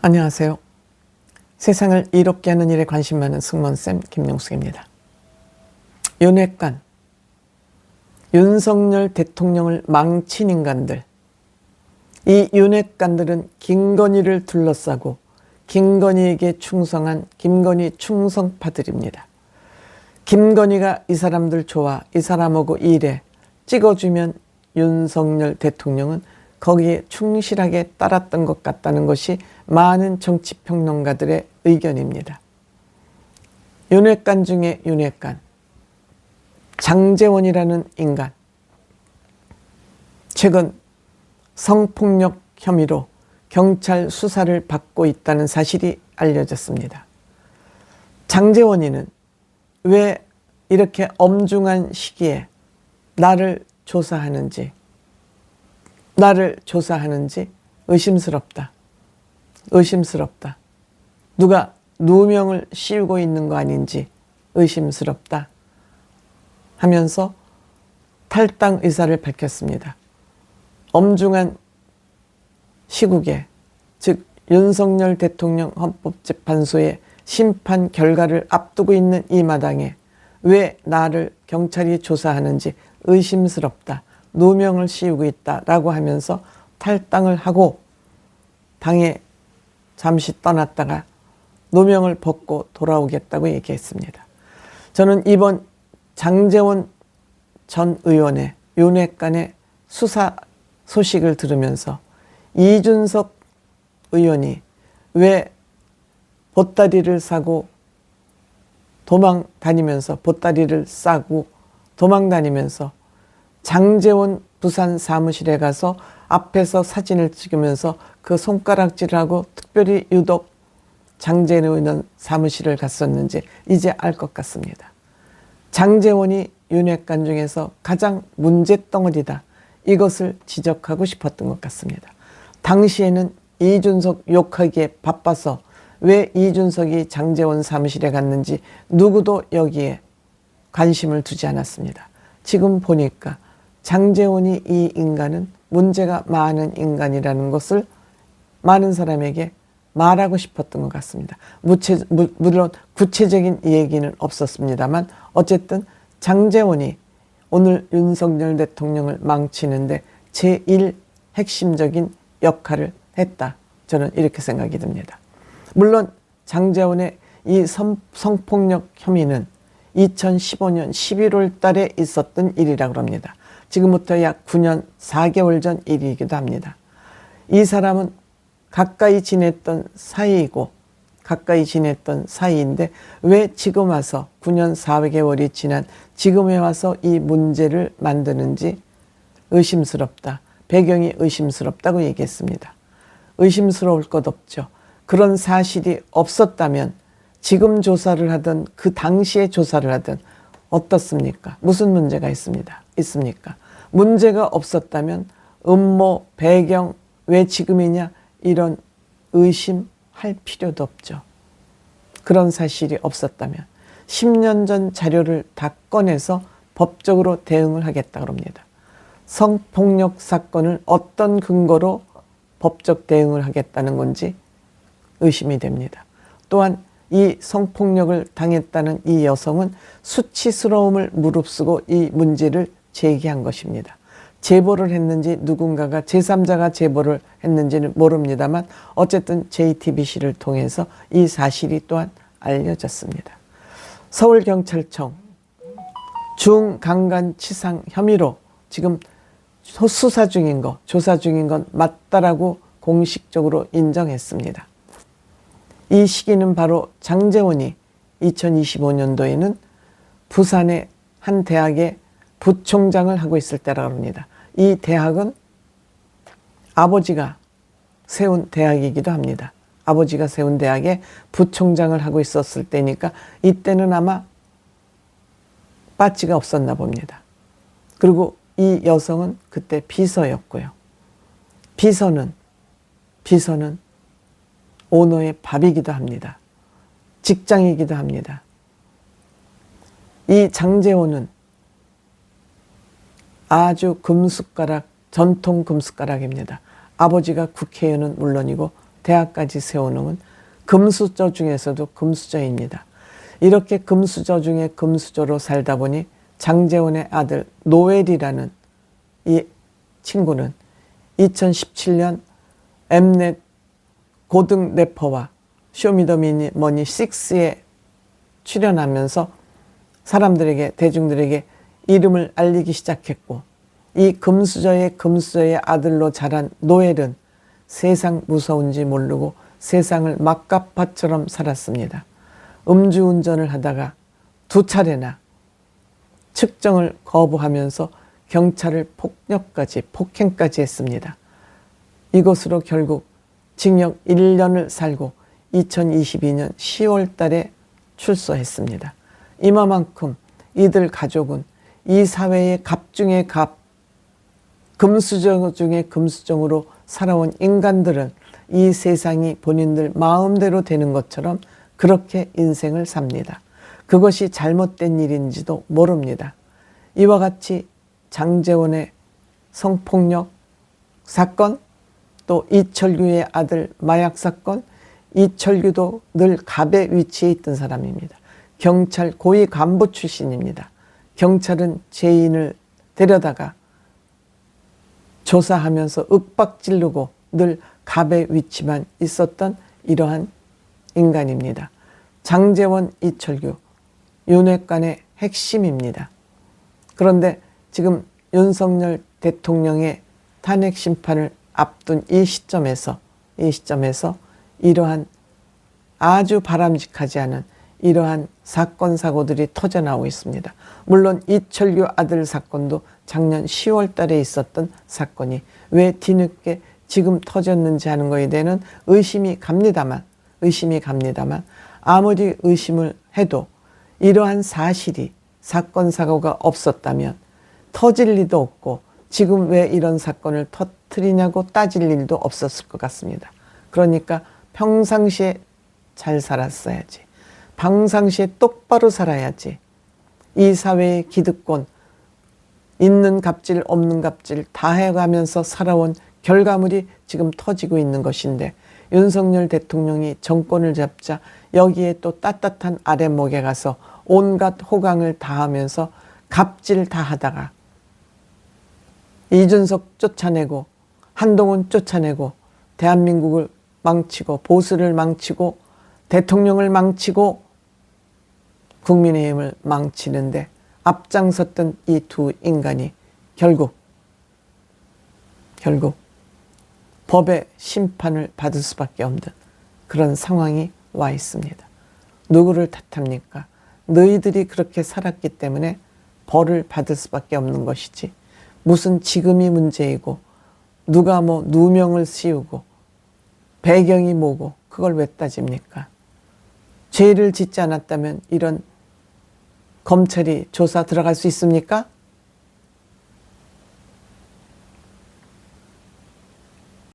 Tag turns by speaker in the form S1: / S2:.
S1: 안녕하세요. 세상을 이롭게 하는 일에 관심 많은 승무원쌤 김용숙입니다. 윤핵관, 윤석열 대통령을 망친 인간들, 이 윤핵관들은 김건희를 둘러싸고 김건희에게 충성한 김건희 충성파들입니다. 김건희가 이 사람들 좋아, 이 사람하고 일해 찍어주면 윤석열 대통령은 거기에 충실하게 따랐던 것 같다는 것이 많은 정치평론가들의 의견입니다. 윤핵관 중에 윤핵관, 장재원이라는 인간, 최근 성폭력 혐의로 경찰 수사를 받고 있다는 사실이 알려졌습니다. 장재원이는 왜 이렇게 엄중한 시기에 나를 조사하는지, 나를 조사하는지 의심스럽다. 의심스럽다. 누가 누명을 씌우고 있는 거 아닌지 의심스럽다. 하면서 탈당 의사를 밝혔습니다. 엄중한 시국에 즉 윤석열 대통령 헌법재판소의 심판 결과를 앞두고 있는 이 마당에 왜 나를 경찰이 조사하는지 의심스럽다. 누명을 씌우고 있다라고 하면서 탈당을 하고 당에 잠시 떠났다가 누명을 벗고 돌아오겠다고 얘기했습니다. 저는 이번 장재원 전 의원의 윤핵관의 수사 소식을 들으면서 이준석 의원이 왜 보따리를 사고 도망 다니면서 보따리를 싸고 도망 다니면서 장재원 부산 사무실에 가서 앞에서 사진을 찍으면서 그 손가락질하고 특별히 유독 장재원 사무실을 갔었는지 이제 알 것 같습니다. 장재원이 윤핵관 중에서 가장 문제덩어리다. 이것을 지적하고 싶었던 것 같습니다. 당시에는 이준석 욕하기에 바빠서 왜 이준석이 장재원 사무실에 갔는지 누구도 여기에 관심을 두지 않았습니다. 지금 보니까 장재원이 이 인간은 문제가 많은 인간이라는 것을 많은 사람에게 말하고 싶었던 것 같습니다. 무체, 무, 물론 구체적인 얘기는 없었습니다만 어쨌든 장재원이 오늘 윤석열 대통령을 망치는데 제1 핵심적인 역할을 했다. 저는 이렇게 생각이 듭니다. 물론 장재원의 이 성, 성폭력 혐의는 2015년 11월 달에 있었던 일이라고 합니다. 지금부터 약 9년 4개월 전 일이기도 합니다. 이 사람은 가까이 지냈던 사이이고 가까이 지냈던 사이인데 왜 지금 와서 9년 4개월이 지난 지금에 와서 이 문제를 만드는지 의심스럽다. 배경이 의심스럽다고 얘기했습니다. 의심스러울 것 없죠. 그런 사실이 없었다면 지금 조사를 하든 그 당시에 조사를 하든 어떻습니까? 무슨 문제가 있습니다. 있습니까? 문제가 없었다면 음모, 배경, 왜 지금이냐 이런 의심할 필요도 없죠. 그런 사실이 없었다면 10년 전 자료를 다 꺼내서 법적으로 대응을 하겠다 그럽니다. 성폭력 사건을 어떤 근거로 법적 대응을 하겠다는 건지 의심이 됩니다. 또한 이 성폭력을 당했다는 이 여성은 수치스러움을 무릅쓰고 이 문제를 제기한 것입니다. 제보를 했는지 누군가가 제3자가 제보를 했는지는 모릅니다만 어쨌든 JTBC를 통해서 이 사실이 또한 알려졌습니다. 서울경찰청 중강간치상 혐의로 지금 수사 중인 거, 조사 중인 건 맞다라고 공식적으로 인정했습니다. 이 시기는 바로 장재원이 2025년도에는 부산의 한 대학의 부총장을 하고 있을 때라고 합니다. 이 대학은 아버지가 세운 대학이기도 합니다. 아버지가 세운 대학에 부총장을 하고 있었을 때니까 이때는 아마 빠지가 없었나 봅니다. 그리고 이 여성은 그때 비서였고요. 비서는 비서는 오너의 밥이기도 합니다. 직장이기도 합니다. 이 장재호는 아주 금숟가락, 전통 금숟가락입니다. 아버지가 국회의원은 물론이고 대학까지 세워놓은 금수저 중에서도 금수저입니다. 이렇게 금수저 중에 금수저로 살다 보니 장재원의 아들 노엘이라는 이 친구는 2017년 엠넷 고등 래퍼와 쇼미더머니 6에 출연하면서 사람들에게 대중들에게 이름을 알리기 시작했고 이 금수저의 금수저의 아들로 자란 노엘은 세상 무서운지 모르고 세상을 막가파처럼 살았습니다. 음주운전을 하다가 두 차례나 측정을 거부하면서 경찰을 폭력까지 폭행까지 했습니다. 이것으로 결국 징역 1년을 살고 2022년 10월 달에 출소했습니다. 이마만큼 이들 가족은 이 사회의 갑 중의 갑, 금수저 중의 금수정으로 살아온 인간들은 이 세상이 본인들 마음대로 되는 것처럼 그렇게 인생을 삽니다. 그것이 잘못된 일인지도 모릅니다. 이와 같이 장재원의 성폭력 사건, 또 이철규의 아들 마약 사건, 이철규도 늘 갑의 위치에 있던 사람입니다. 경찰 고위 간부 출신입니다. 경찰은 죄인을 데려다가 조사하면서 윽박지르고 늘 갑의 위치만 있었던 이러한 인간입니다. 장재원, 이철규, 윤회관의 핵심입니다. 그런데 지금 윤석열 대통령의 탄핵 심판을 앞둔 이 시점에서 이 시점에서 이러한 아주 바람직하지 않은 이러한 사건 사고들이 터져 나오고 있습니다. 물론 이철규 아들 사건도 작년 10월 달에 있었던 사건이 왜 뒤늦게 지금 터졌는지 하는 거에 대해는 의심이 갑니다만 의심이 갑니다만 아무리 의심을 해도 이러한 사실이 사건 사고가 없었다면 터질 리도 없고 지금 왜 이런 사건을 터트리냐고 따질 일도 없었을 것 같습니다. 그러니까 평상시에 잘 살았어야지. 평상시에 똑바로 살아야지. 이 사회의 기득권, 있는 갑질, 없는 갑질 다 해가면서 살아온 결과물이 지금 터지고 있는 것인데 윤석열 대통령이 정권을 잡자 여기에 또 따뜻한 아랫목에 가서 온갖 호강을 다하면서 갑질 다 하다가 이준석 쫓아내고 한동훈 쫓아내고 대한민국을 망치고 보수를 망치고 대통령을 망치고 국민의힘을 망치는데 앞장섰던 이 두 인간이 결국 결국 법의 심판을 받을 수밖에 없는 그런 상황이 와 있습니다. 누구를 탓합니까? 너희들이 그렇게 살았기 때문에 벌을 받을 수밖에 없는 것이지. 무슨 지금이 문제이고 누가 뭐 누명을 씌우고 배경이 뭐고 그걸 왜 따집니까? 죄를 짓지 않았다면 이런 검찰이 조사 들어갈 수 있습니까?